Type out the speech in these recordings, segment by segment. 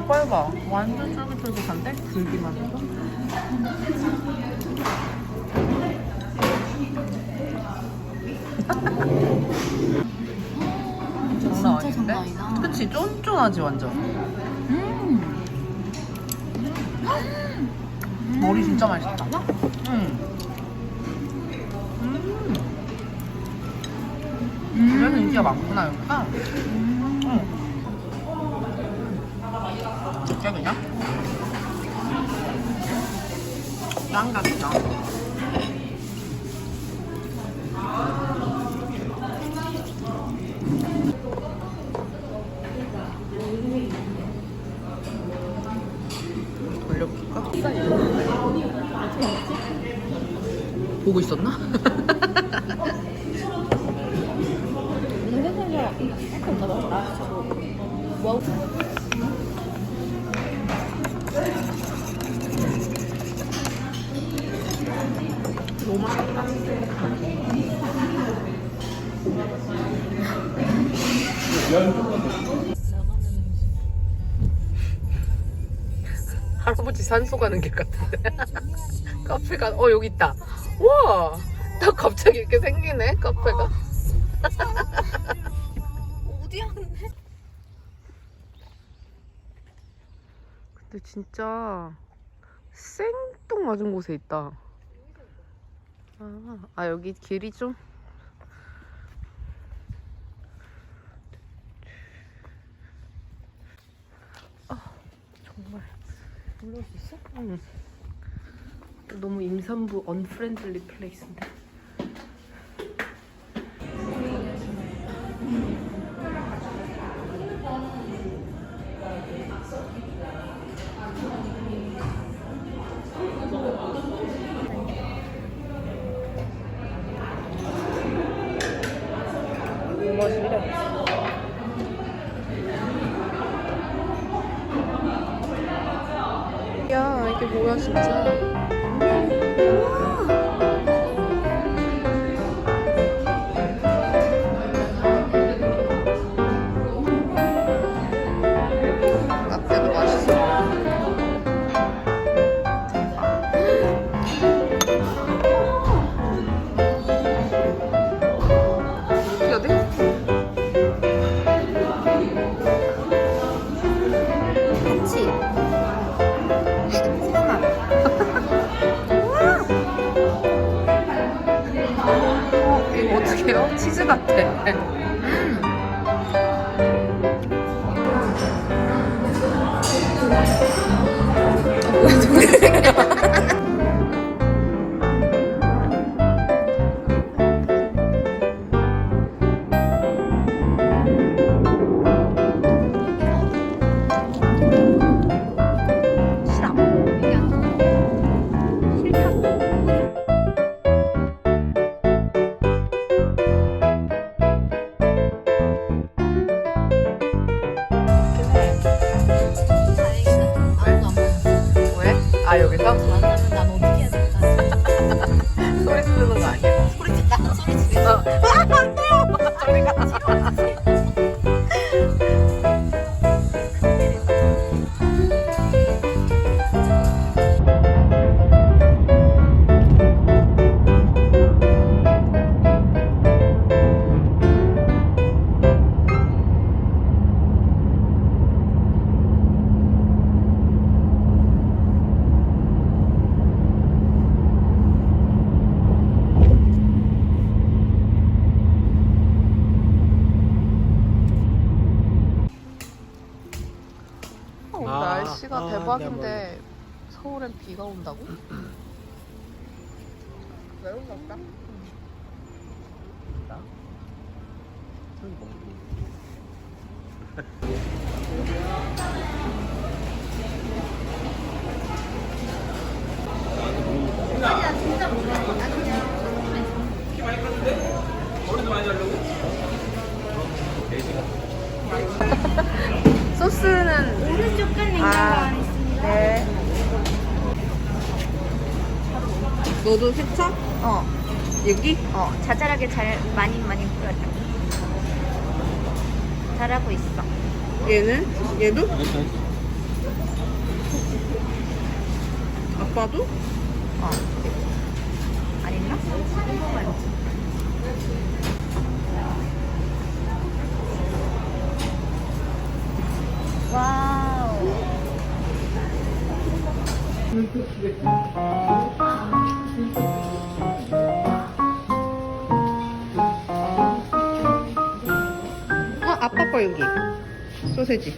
봐봐. 완전 쫄깃쫄깃한데? 굴기만 해도. 장난 아닌데? 장난. 그치? 쫀쫀하지 완전. 음. 머리 진짜 맛있다. 응. 음. 그래서 인기가 많구나 여기가. 응. 진짜 그냥? 짱같다. 돌려볼까? 보고 있었나? 나왔어. 너무 맛있다. 할아버지 산소 가는 길 같은데. 카페가 어 여기 있다. 와, 나 갑자기 이렇게 생기네 카페가. 근데? 근데 진짜 생뚱 맞은 곳에 있다. 아, 아 여기 길이 좀 아, 정말 올라올 수 있어? 응. 너무 임산부 언프렌들리 플레이스인데. 맛이래. 야 이게 뭐야 진짜. 해요? 날씨가 아, 대박인데 서울엔 비가 온다고? 매운 거 없다? 소스는 너도 세차? 어, 여기? 어, 자잘하게 잘 많이 많이 뿌렸다. 잘하고 있어. 얘는? 얘도? 아빠도? 어. 아닌가? 와우. 어, 아빠 거 여기. 소세지.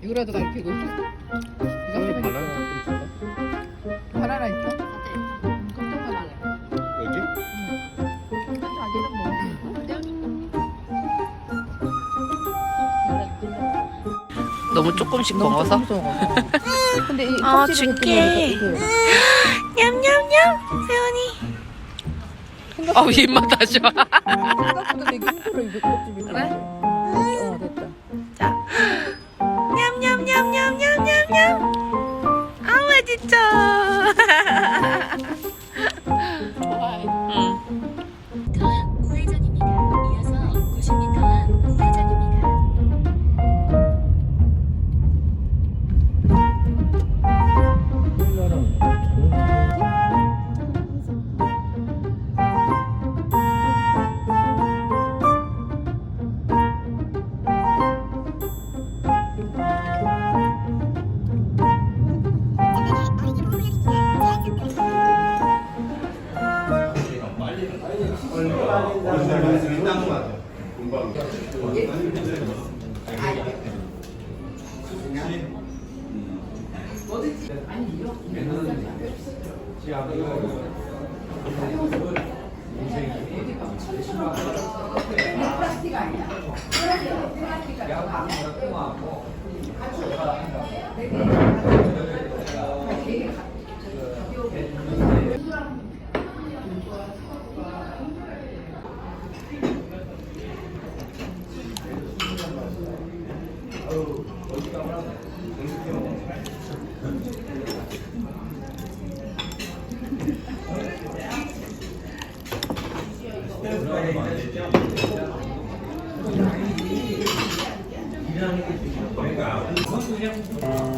이렇게 놓고. 조금씩 먹어서? 근데 이 아, 껍질이 줄게. 이렇게 냠냠냠 세연이 아우 입맛 다시 와. 생각보다 되게 힘들어 이거 껍질이. 그래? 어 됐다. 냠냠냠냠냠냠냠 아 맛있죠 얘는 제 아니요. 플라스틱 아들. 어디 가면 경기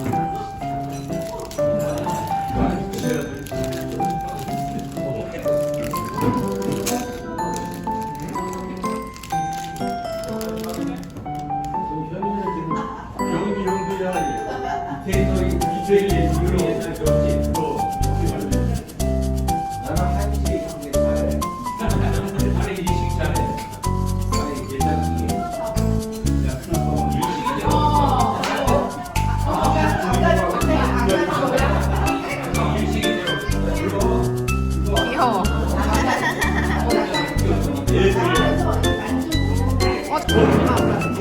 아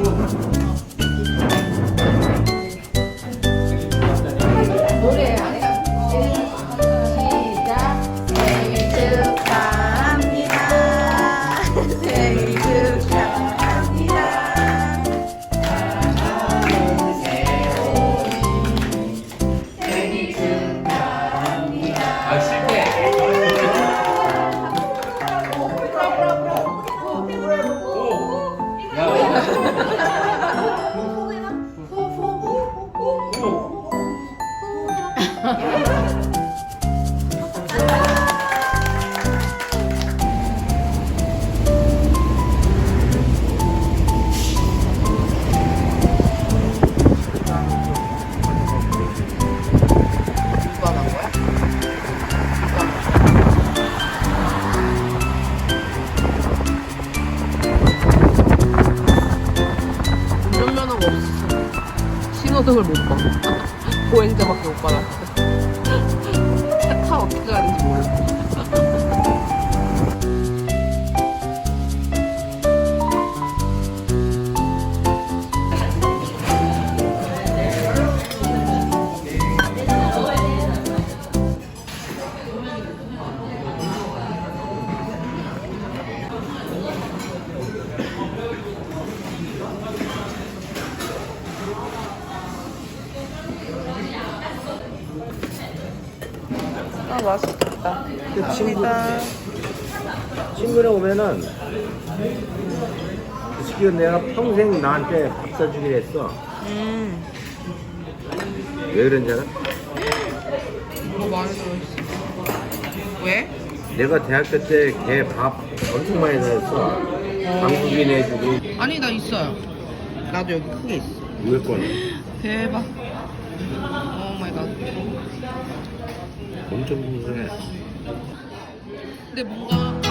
없어. 고맙습니다. 친구네 오면은 그 새끼가 내가 평생 나한테 밥 사주기로 했어. 음. 왜 그런지 알아? 뭐가 많이 들어있어. 왜? 내가 대학교 때 걔 밥 엄청 많이 사줬어. 한국인 해주고 아니 나 있어요. 나도 여기 크게 있어. 우회 거는 대박. 오 마이 갓. 엄청 풍성해. 근데 뭔가